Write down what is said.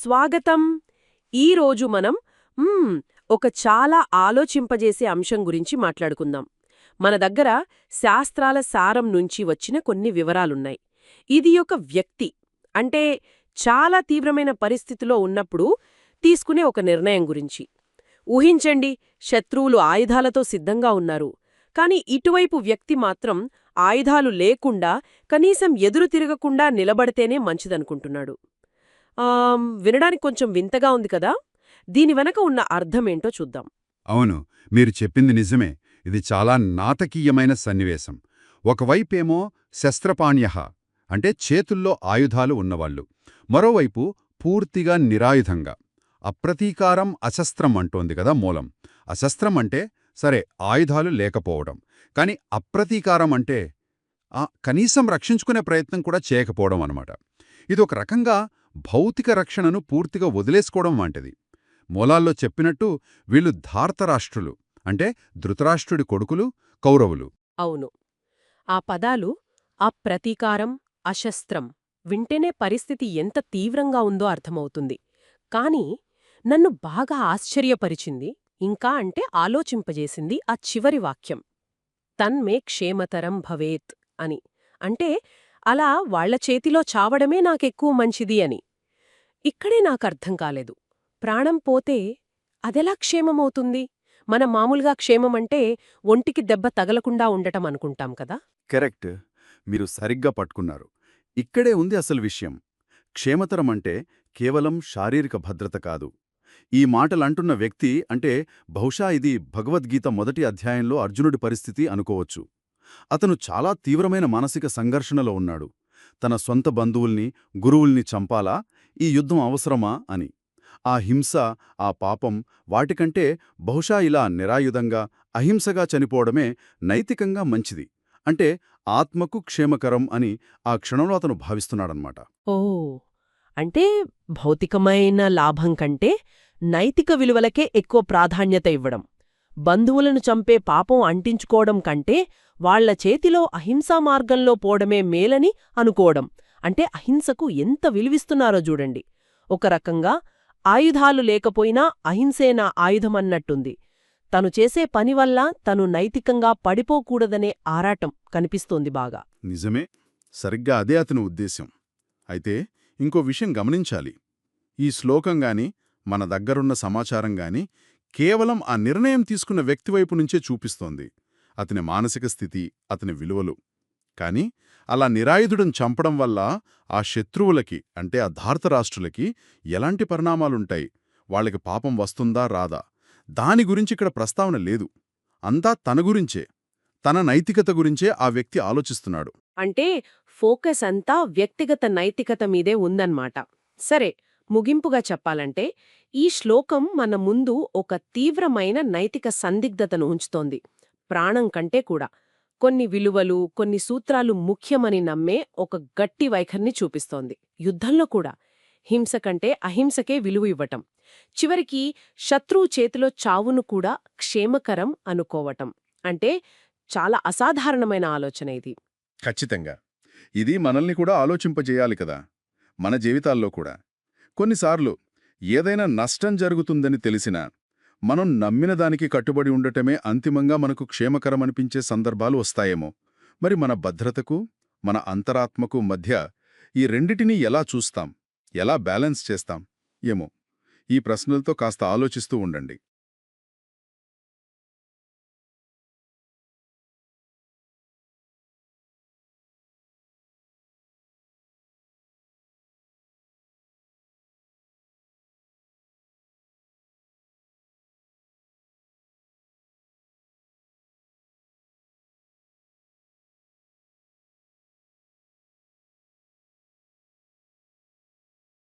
స్వాగతం. ఈరోజు మనం ఒక చాలా ఆలోచింపజేసే అంశం గురించి మాట్లాడుకుందాం. మన దగ్గర శాస్త్రాల సారం నుంచి వచ్చిన కొన్ని వివరాలున్నాయి. ఇది ఒక వ్యక్తి అంటే చాలా తీవ్రమైన పరిస్థితిలో ఉన్నప్పుడు తీసుకునే ఒక నిర్ణయం గురించి. ఊహించండి శత్రువులు ఆయుధాలతో సిద్ధంగా ఉన్నారు. కాని ఇటువైపు వ్యక్తి మాత్రం ఆయుధాలు లేకుండా కనీసం ఎదురు తిరగకుండా నిలబడితేనే మంచిదనుకుంటున్నాడు. వినడానికి కొంచెం వింతగా ఉంది కదా? దీని వెనక ఉన్న అర్థమేంటో చూద్దాం. అవును మీరు చెప్పింది నిజమే. ఇది చాలా నాటకీయమైన సన్నివేశం. ఒకవైపేమో శస్త్రపాణ్య అంటే చేతుల్లో ఆయుధాలు ఉన్నవాళ్ళు. మరోవైపు పూర్తిగా నిరాయుధంగా. అప్రతీకారం అశస్త్రం అంటోంది కదా మూలం. అశస్త్రం అంటే సరే ఆయుధాలు లేకపోవడం. కాని అప్రతీకారం అంటే ఆ కనీసం రక్షించుకునే ప్రయత్నం కూడా చేయకపోవడం అనమాట ఇది ఒక రకంగా భౌతిక రక్షణను పూర్తిగా వదిలేసుకోవడం వంటిది. మూలాల్లో చెప్పినట్టు వీళ్ళు ధార్తరాష్ట్రులు అంటే ధృతరాష్ట్రుడి కొడుకులు కౌరవులు. అవును. ఆ పదాలు ఆ ప్రతీకారం అశస్త్రం వింటేనే పరిస్థితి ఎంత తీవ్రంగా ఉందో అర్థమవుతుంది. కాని నన్ను బాగా ఆశ్చర్యపరిచింది ఇంకా అంటే ఆలోచింపజేసింది ఆ చివరి వాక్యం. తన్మే క్షేమతరం భవేత్ అని. అంటే అలా వాళ్ళ చేతిలో చావడమే నాకెక్కువ మంచిది అని. ఇక్కడే నాకర్థం కాలేదు. ప్రాణం పోతే అదెలా క్షేమమవుతుంది? మన మామూలుగా క్షేమమంటే ఒంటికి దెబ్బ తగలకుండా ఉండటం అనుకుంటాం కదా? కరెక్ట్. మీరు సరిగ్గా పట్టుకున్నారు. ఇక్కడే ఉంది అసలు విషయం. క్షేమతరం అంటే కేవలం శారీరక భద్రత కాదు. ఈ మాటలంటున్న వ్యక్తి అంటే బహుశా ఇది భగవద్గీత మొదటి అధ్యాయంలో అర్జునుడి పరిస్థితి అనుకోవచ్చు. అతను చాలా తీవ్రమైన మానసిక సంఘర్షణలో ఉన్నాడు. తన సొంత బంధువుల్ని గురువుల్ని చంపాలా? ఈ యుద్ధం అవసరమా అని. ఆ హింస ఆ పాపం వాటికంటే బహుశా ఇలా నిరాయుధంగా అహింసగా చనిపోవడమే నైతికంగా మంచిది. అంటే ఆత్మకు క్షేమకరం అని ఆ క్షణంలో అతను భావిస్తున్నాడనమాట ఓ అంటే భౌతికమైన లాభం కంటే నైతిక విలువలకే ఎక్కువ ప్రాధాన్యత ఇవ్వడం బంధువులను చంపే పాపం అంటించుకోవడం కంటే వాళ్ళ చేతిలో అహింసా మార్గంలో పోవడమే మేలని అనుకోవడం అంటే అహింసకు ఎంత విలువిస్తున్నారో చూడండి. ఒక రకంగా ఆయుధాలు లేకపోయినా అహింసే నా ఆయుధమన్నట్టుంది. తను చేసే పని వల్ల తను నైతికంగా పడిపోకూడదనే ఆరాటం కనిపిస్తోంది బాగా. నిజమే. సరిగ్గా అదే అతని ఉద్దేశం అయితే ఇంకో విషయం గమనించాలి. ఈ శ్లోకంగాని మన దగ్గరున్న సమాచారం గాని కేవలం ఆ నిర్ణయం తీసుకున్న వ్యక్తి వైపు నుంచే చూపిస్తోంది. అతని మానసిక స్థితి అతని విలువలు. కాని అలా నిరాయుధుడిని చంపడం వల్ల ఆ శత్రువులకి అంటే ఆ ధార్తరాష్ట్రులకి ఎలాంటి పరిణామాలుంటాయి? వాళ్ళకి పాపం వస్తుందా రాదా? దాని గురించి ఇక్కడ ప్రస్తావన లేదు. అంతా తన గురించే. తన నైతికత గురించే ఆ వ్యక్తి ఆలోచిస్తున్నాడు. అంటే ఫోకస్ అంతా వ్యక్తిగత నైతికత మీదే ఉందన్నమాట. సరే ముగింపుగా చెప్పాలంటే ఈ శ్లోకం మన ముందు ఒక తీవ్రమైన నైతిక సందిగ్ధతను ఉంచుతోంది. ప్రాణం కంటే కూడా. కొన్ని విలువలు కొన్ని సూత్రాలు ముఖ్యమని నమ్మే ఒక గట్టి వైఖరిని చూపిస్తోంది. యుద్ధంలో కూడా హింస కంటే అహింసకే విలువ ఇవ్వటం. చివరికి శత్రువు చేతిలో చావును కూడా క్షేమకరం అనుకోవటం. అంటే చాలా అసాధారణమైన ఆలోచన ఇది. ఖచ్చితంగా. ఇది మనల్ని కూడా ఆలోచింపజేయాలి కదా. మన జీవితాల్లో కూడా. కొన్నిసార్లు ఏదైనా నష్టం జరుగుతుందని తెలిసినా మనం నమ్మిన దానికి కట్టుబడి ఉండటమే అంతిమంగా మనకు క్షేమకరమనిపించే సందర్భాలు వస్తాయేమో. మరి మన భద్రతకు మన అంతరాత్మకు మధ్య ఈ రెండిటినీ ఎలా చూస్తాం? ఎలా బ్యాలెన్స్ చేస్తాం? ఏమో. ఈ ప్రశ్నలతో కాస్త ఆలోచిస్తూ ఉండండి.